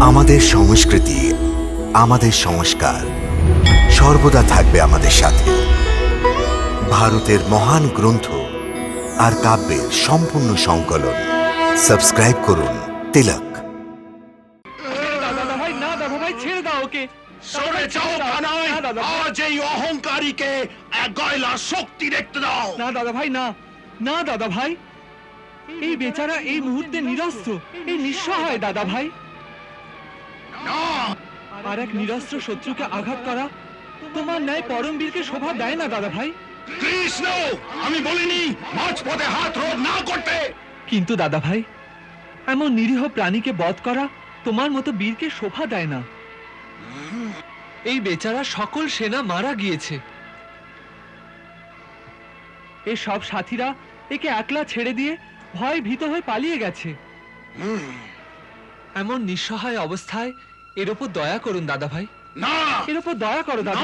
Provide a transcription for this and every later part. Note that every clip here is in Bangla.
আমাদের সংস্কৃতি আমাদের সংস্কার সর্বদা থাকবে আমাদের সাথে। ভারতের মহান গ্রন্থ আর কাব্যের সম্পূর্ণ সংকলন। সাবস্ক্রাইব করুন তিলক। দাদা ভাই না দাদা ভাই ছেড়ে দাও ওকে সরে যাও কানাই না, দাদা ভাই। আজ এই অহংকারীকে এক গয়লা শক্তি দেখতে দাও। না দাদা ভাই না। না দাদা ভাই। এই বেচারা এই মুহূর্তে নিরস্ত্র। এই নিঃসহায় দাদা ভাই। আর এক নিরস্ত্র শত্রুকে আঘাত করা তোমার ন্যায় পরমবীরকে শোভা দেয় না দাদা ভাই। কৃষ্ণ! আমি বলিনি মাঝপথে হাত রোধ না করতে। কিন্তু দাদা ভাই এমন নিরীহ প্রাণীকে বধ করা তোমার মতো বীরকে শোভা দেয় না। এই বেচারা সকল সেনা মারা গিয়েছে। এই সব সাথীরা একে একলা ছেড়ে দিয়ে ভয় ভীত হয়ে পালিয়ে গেছে। এমন নিঃসহায় অবস্থায় এর উপর দয়া করুন দাদা ভাই। না। এর উপর দয়া করো দাদা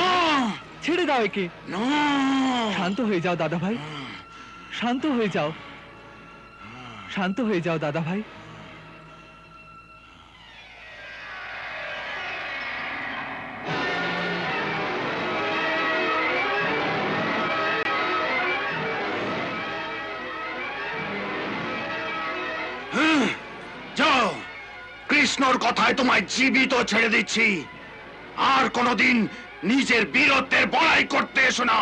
ছেড়ে দাও একে। না। শান্ত হয়ে যাও দাদা ভাই। শান্ত হয়ে যাও। শান্ত হয়ে যাও দাদা ভাই। যাও কৃষ্ণর কথায় তোমায় জীবিত ছেড়ে দিচ্ছি। আর কোনোদিন নিজের বীরত্বের বড়াই করতে এসো না।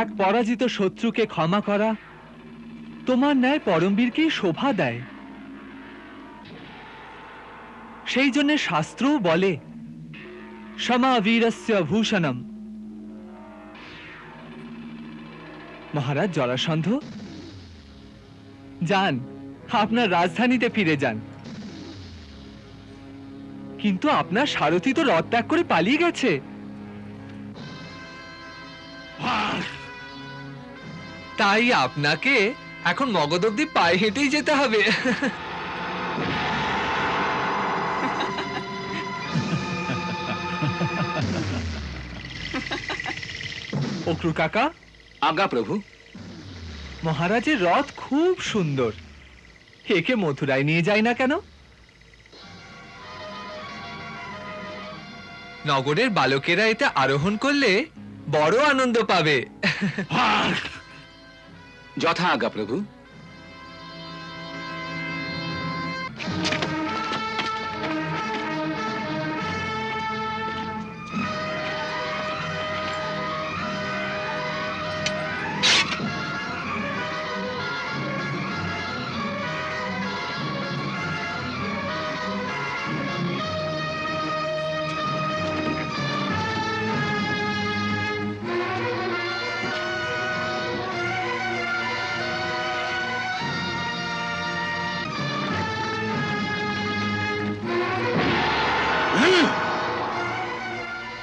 এক পরাজিত শত্রুকে ক্ষমা করা তোমার ন্যায় পরমবীরকেই শোভা দেয়। সেই জন্য শাস্ত্রও বলে সমা বীরস্য ভূষণম। মহারাজ জরাসন্ধ, যান, আপনার রাজধানীতে ফিরে যান। কিন্তু আপনার সারথি তো রথ ত্যাগ করে পালিয়ে গেছে। তাই আপনাকে এখন মগধ অব্দি পায়ে হেঁটেই যেতে হবে। অক্রু কাকা। আজ্ঞা প্রভু। মহারাজের রথ খুব সুন্দর। একে মথুরায় নিয়ে যায় না কেন? নগরের বালকেরা এতে আরোহণ করলে বড় আনন্দ পাবে! যথা আজ্ঞা প্রভু।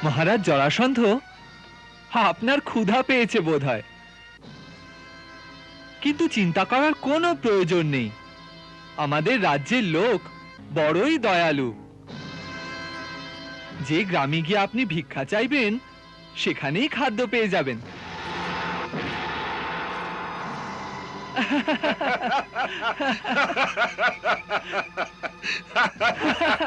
মহারাজ জরাসন্ধ, আপনার ক্ষুধা পেয়েছে বোধ হয় কিন্তু চিন্তা করার কোনো প্রয়োজন নেই। আমাদের রাজ্যের লোক বড়ই দয়ালু। যে গ্রামে গিয়ে আপনি ভিক্ষা চাইবেন, সেখানেই খাদ্য পেয়ে যাবেন।